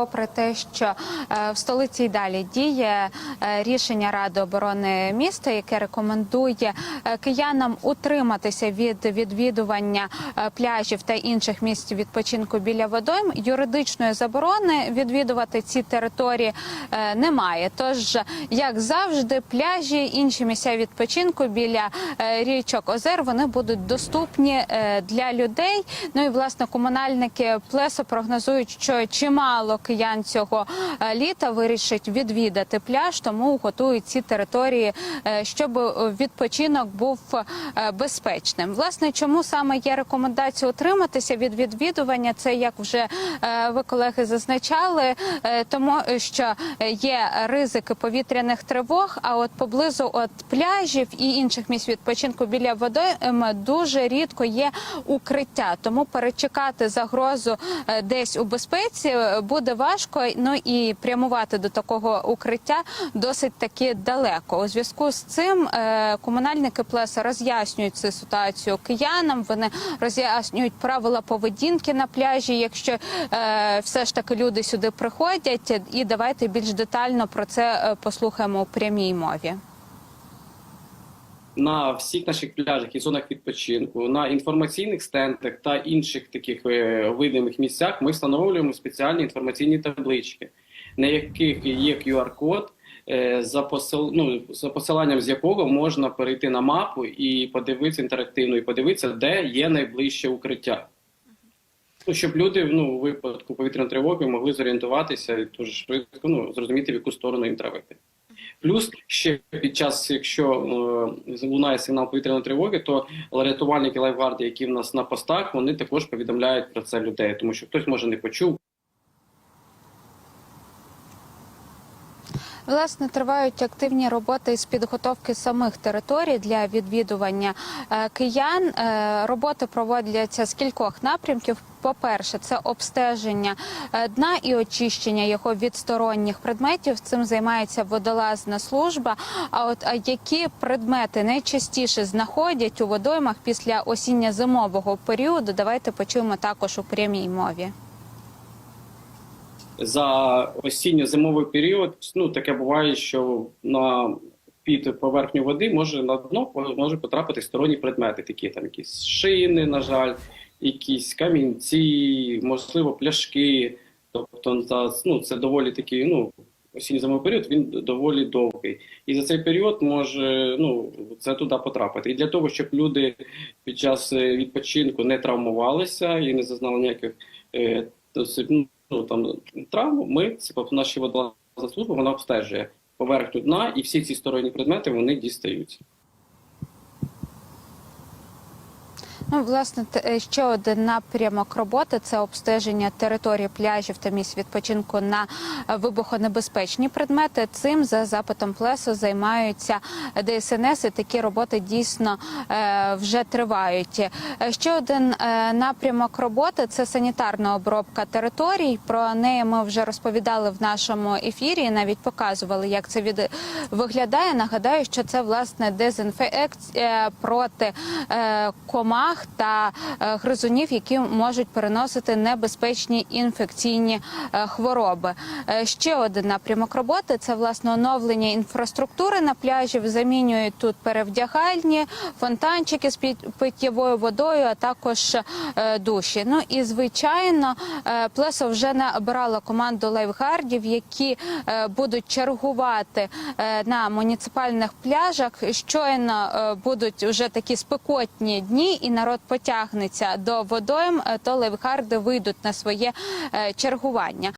попри те, що е, в столиці й далі діє е, рішення Ради оборони міста, яке рекомендує е, киянам утриматися від відвідування пляжів та інших місць відпочинку біля водойм, юридичної заборони відвідувати ці території немає. Тож, як завжди, пляжі, інші місця відпочинку біля річок озер вони будуть доступні для людей. Ну і власне комунальники плесо прогнозують, що чимало киян цього е, літа вирішать відвідати пляж, тому готують ці території, е, щоб відпочинок був е, безпечним. Власне, чому саме є рекомендація утриматися від відвідування? Це як вже ви колеги зазначали, тому що є ризики повітряних тривог. А от поблизу от пляжів і інших місць відпочинку біля водойм дуже рідко є укриття. Тому перечекати загрозу десь у безпеці буде важко. Ну і прямувати до такого укриття досить таки далеко. У зв'язку з цим е, комунальники плеса роз'яснюють цю ситуацію киянам. Вони роз'яснюють правила поведінки на пляжі, якщо е, все ж таки люди сюди приходять. І давайте більш детально про це е, послухаємо у прямій мові. На всіх наших пляжах і зонах відпочинку, на інформаційних стендах та інших таких е, видимих місцях ми встановлюємо спеціальні інформаційні таблички, на яких є QR-код, е, за, посил... ну, за посиланням з якого можна перейти на мапу і подивитися інтерактивно, і подивитися, де є найближче укриття. Ну, щоб люди ну, у випадку повітряної тривоги могли зорієнтуватися і дуже швидко ну, зрозуміти, в яку сторону їм треба йти. Плюс ще під час, якщо е, лунає сигнал повітряної тривоги, то рятувальники лайфгарди, які в нас на постах, вони також повідомляють про це людей, тому що хтось може не почув. Власне, тривають активні роботи з підготовки самих територій для відвідування е, киян. Е, Роботи проводяться з кількох напрямків. По-перше, це обстеження е, дна і очищення його від сторонніх предметів. Цим займається водолазна служба. А от які предмети найчастіше знаходять у водоймах після осінньо-зимового періоду? Давайте почуємо також у прямій мові. За осінньо-зимовий період ну таке буває, що на під поверхню води може на дно може потрапити сторонні предмети, такі там якісь шини, на жаль, якісь камінці, можливо, пляшки. Тобто, ну, це доволі такий, ну, осінньо-зимовий період, він доволі довгий. І за цей період може ну, це туди потрапити. І для того, щоб люди під час відпочинку не травмувалися і не зазнали ніяких е, досить, ну, там, травму, ми, це наша водолазна служба, вона обстежує поверхню дна, і всі ці сторонні предмети вони дістаються. Ну, власне, е, ще один напрямок роботи це обстеження території пляжів та місць відпочинку на е, вибухонебезпечні предмети. Цим за запитом плесу займаються ДСНС, і такі роботи дійсно е, вже тривають. Ще один напрямок роботи це санітарна обробка територій. Про неї ми вже розповідали в нашому ефірі. Навіть показували, як це від... виглядає. Нагадаю, що це власне дезінфекція проти е, комах та е, гризунів, які можуть переносити небезпечні інфекційні е, хвороби. Е, Ще один напрямок роботи це власне оновлення інфраструктури на пляжі. Замінюють тут перевдягальні, фонтанчики з під- водою, а також душі. Ну і звичайно, плесо вже набирала команду лайфгардів, які будуть чергувати на муніципальних пляжах. Щойно будуть вже такі спекотні дні, і народ потягнеться до водойм, е, то левхарди вийдуть на своє е, чергування.